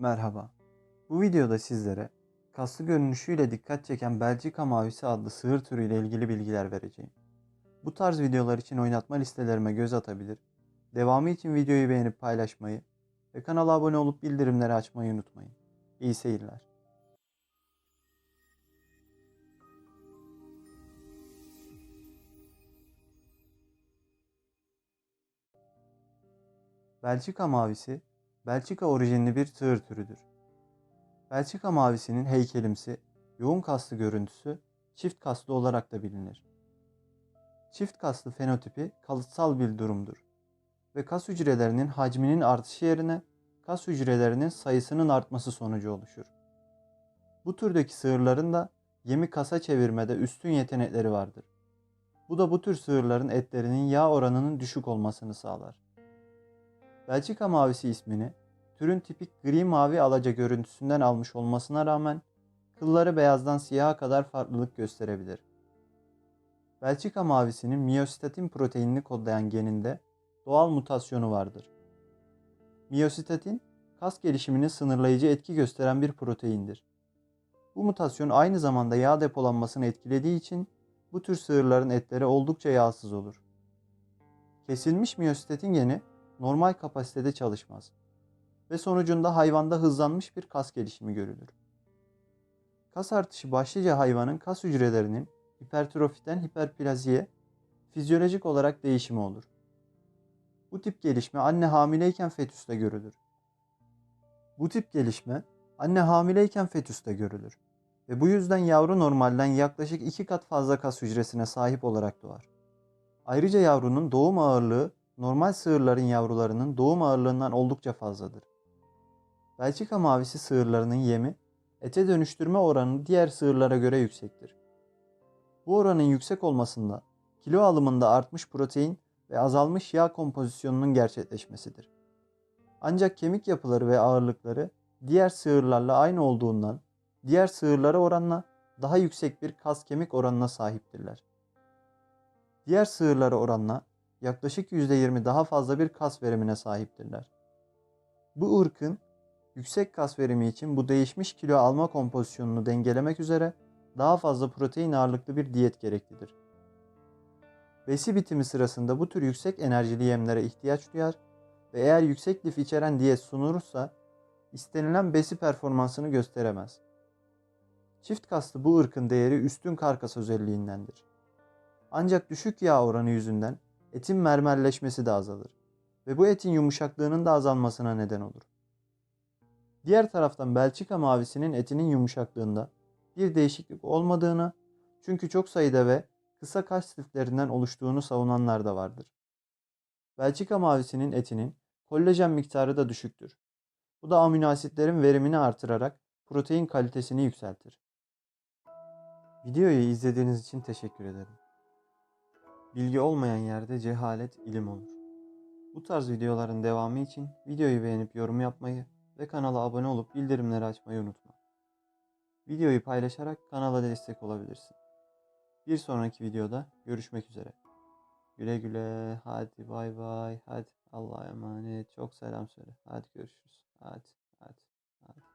Merhaba. Bu videoda sizlere kaslı görünüşüyle dikkat çeken Belçika mavisi adlı sığır türüyle ilgili bilgiler vereceğim. Bu tarz videolar için oynatma listelerime göz atabilir, devamı için videoyu beğenip paylaşmayı ve kanala abone olup bildirimleri açmayı unutmayın. İyi seyirler. Belçika mavisi, Belçika orijinli bir sığır türüdür. Belçika mavisinin heykelimsi, yoğun kaslı görüntüsü çift kaslı olarak da bilinir. Çift kaslı fenotipi kalıtsal bir durumdur ve kas hücrelerinin hacminin artışı yerine kas hücrelerinin sayısının artması sonucu oluşur. Bu türdeki sığırların da yemi kasa çevirmede üstün yetenekleri vardır. Bu da bu tür sığırların etlerinin yağ oranının düşük olmasını sağlar. Belçika mavisi ismini türün tipik gri mavi alaca görüntüsünden almış olmasına rağmen kılları beyazdan siyaha kadar farklılık gösterebilir. Belçika mavisinin miyositatin proteinini kodlayan geninde doğal mutasyonu vardır. Miyositatin, kas gelişimini sınırlayıcı etki gösteren bir proteindir. Bu mutasyon aynı zamanda yağ depolanmasını etkilediği için bu tür sığırların etleri oldukça yağsız olur. Kesilmiş miyositatin geni normal kapasitede çalışmaz ve sonucunda hayvanda hızlanmış bir kas gelişimi görülür. Kas artışı başlıca hayvanın kas hücrelerinin hipertrofiden hiperplaziye fizyolojik olarak değişimi olur. Bu tip gelişme anne hamileyken fetüste görülür. Bu tip gelişme anne hamileyken fetüste görülür ve bu yüzden yavru normalden yaklaşık iki kat fazla kas hücresine sahip olarak doğar. Ayrıca yavrunun doğum ağırlığı normal sığırların yavrularının doğum ağırlığından oldukça fazladır. Belçika mavisi sığırlarının yemi ete dönüştürme oranı diğer sığırlara göre yüksektir. Bu oranın yüksek olmasında kilo alımında artmış protein ve azalmış yağ kompozisyonunun gerçekleşmesidir. Ancak kemik yapıları ve ağırlıkları diğer sığırlarla aynı olduğundan diğer sığırlara oranla daha yüksek bir kas kemik oranına sahiptirler. Diğer sığırlara oranla yaklaşık %20 daha fazla bir kas verimine sahiptirler. Bu ırkın yüksek kas verimi için bu değişmiş kilo alma kompozisyonunu dengelemek üzere daha fazla protein ağırlıklı bir diyet gereklidir. Besi bitimi sırasında bu tür yüksek enerjili yemlere ihtiyaç duyar ve eğer yüksek lif içeren diyet sunulursa istenilen besi performansını gösteremez. Çift kaslı bu ırkın değeri üstün karkas özelliğindendir. Ancak düşük yağ oranı yüzünden etin mermerleşmesi de azalır ve bu etin yumuşaklığının da azalmasına neden olur. Diğer taraftan Belçika mavisinin etinin yumuşaklığında bir değişiklik olmadığını çünkü çok sayıda ve kısa kaş liflerinden oluştuğunu savunanlar da vardır. Belçika mavisinin etinin kollajen miktarı da düşüktür. Bu da amino asitlerin verimini artırarak protein kalitesini yükseltir. Videoyu izlediğiniz için teşekkür ederim. Bilgi olmayan yerde cehalet ilim olur. Bu tarz videoların devamı için videoyu beğenip yorum yapmayı ve kanala abone olup bildirimleri açmayı unutma. Videoyu paylaşarak kanala destek olabilirsin. Bir sonraki videoda görüşmek üzere. Güle güle, hadi bay bay, hadi Allah'a emanet, çok selam söyle. Hadi görüşürüz, hadi, hadi, hadi.